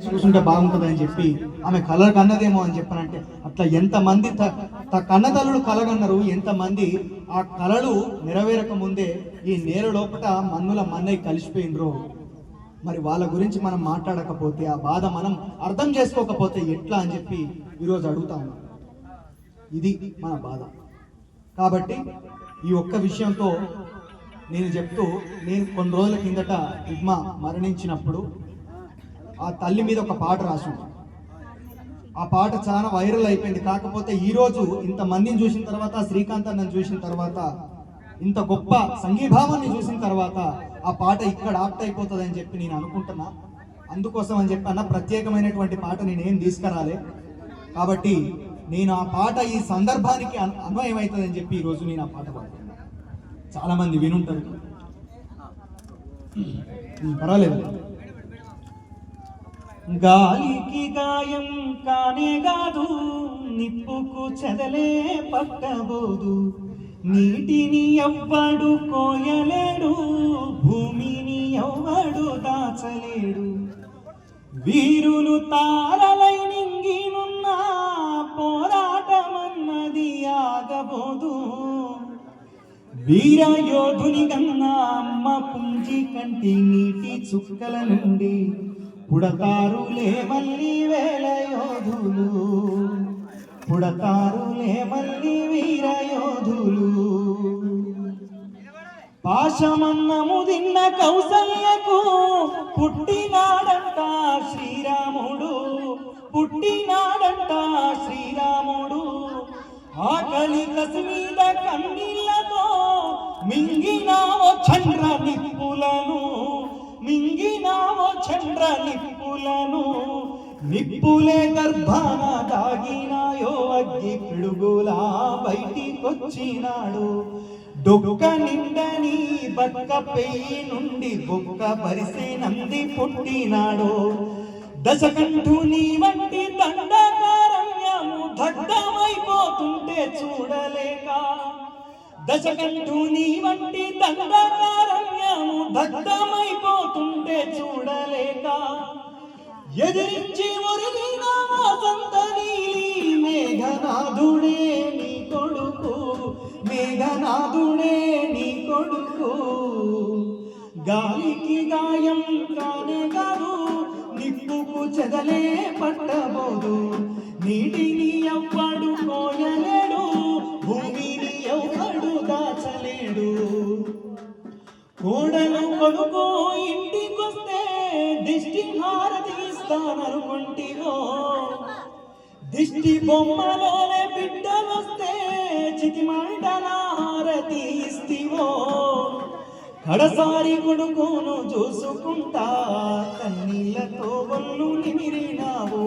చూసుంటే బాగుంటుందని చెప్పి ఆమె కలర్ కన్నదేమో అని చెప్పనంటే అట్లా ఎంతమంది త త కలగన్నారు ఎంతమంది ఆ కలలు నెరవేరక ముందే ఈ నేల లోపల మన్నుల మన్నయ్య కలిసిపోయినరో మరి వాళ్ళ గురించి మనం మాట్లాడకపోతే ఆ బాధ మనం అర్థం చేసుకోకపోతే ఎట్లా అని చెప్పి ఈరోజు అడుగుతా ఉన్నాం. ఇది మన బాధ. కాబట్టి ఈ ఒక్క విషయంతో నేను చెప్తూ నేను కొన్ని రోజుల కిందట ఉగ్మా మరణించినప్పుడు ఆ తల్లి మీద ఒక పాట రాసి ఆ పాట చాలా వైరల్ అయిపోయింది. కాకపోతే ఈరోజు ఇంత మందిని చూసిన తర్వాత శ్రీకాంత్ అన్నని చూసిన తర్వాత ఇంత గొప్ప సంఘీభావాన్ని చూసిన తర్వాత ఆ పాట ఇక్కడ ఆప్ట్ అయిపోతుంది అని చెప్పి నేను అనుకుంటున్నా. అందుకోసం అని చెప్పి అన్న ప్రత్యేకమైనటువంటి పాట నేనేం తీసుకురాలే. కాబట్టి నేను ఆ పాట ఈ సందర్భానికి అన్వయమవుతుంది అని అవుతుందని చెప్పి ఈరోజు నేను ఆ పాట పాడుతున్నా. చాలా మంది వినుంటారు. పర్వాలేదు. గాలికి గాయం కానే కాదు నిప్పుకు చెదలే పట్టబోదు. నీటిని ఎవ్వడు కోయలేడు భూమిని ఎవ్వడు దాచలేడు. వీరులు తారలై నింగినున్న పోరాటమన్నది ఆగబోదు. వీరయోధుని కన్నా అమ్మ పుంజి కంటి నీటి చుక్కల నుండి పుడతారులే మళ్ళీ వేల యోధులు పుడతారులే మళ్ళీ వీర యోధులు పాశమన్నము తిన్న కౌసల్యకు పుట్టినాడంట శ్రీరాముడు. పుట్టినాడంట శ్రీరాముడు. ఆకలి కసిమీద కన్నీళ్ళతో మింగినావో చంద్ర నిప్పులను. మింగినావో చంద్ర నిప్పులను నిప్పులే గర్భాన దాగినాయో అగ్గి పిడుగులా బయటికొచ్చినాడు. డొక్క నిండని బక్క పెయ్యి నుండి బొక్క పరిసే నంది పుట్టినాడు. దశకంఠుని వంటి దండకారణ్యము దగ్ధమైపోతుంటే చూడలేక దశకంఠుని వంటి దండకారణ్యము భక్తమైపోతుంటే చూడలేక ఎదిరించి ఒరిగిన వాసంత మేఘనాథుడే నీ కొడుకు మేఘనాథుడే నీ కొడుకు. గాలికి గాయం కానే కాదు నిప్పుకు చెదలే పట్టబోదు. నీటిని ఎవ్వడు కోయలేడు దిష్టి హారతి దిష్టి బొమ్మలోనే బిడ్డలొస్తే చితిమంటల హారతి ఇస్తివో కడసారి కొడుకును చూసుకుంటా కన్నీళ్ళతో వల్లు నిమిరినావు.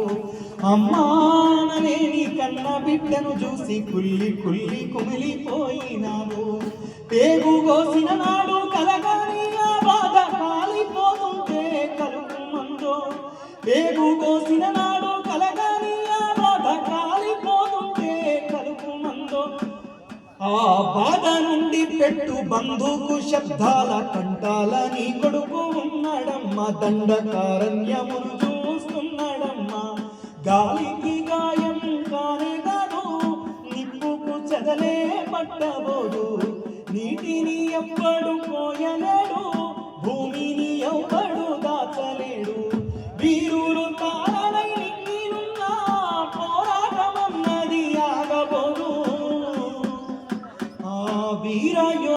అమ్మానలేని కన్న బిడ్డను చూసి కుల్లి కుల్లి కుమిలిపోయినావు. పేగు కోసిన నాడు పేగు కోసిన నాడు కలగాని ఆ బాధ కాలిపోతుంటే మందో. ఆ బాధ నుండి పెట్టు బంధుకు శబ్దాల కంటాల నీ కొడుకు ఉన్నాడమ్మ దండకారణ్యమును చూస్తున్నాడమ్మా. గాలికి గాయం కానే కాదు నిప్పుకు చెదలే పట్టబోదు. నీటిని ఎవ్వడు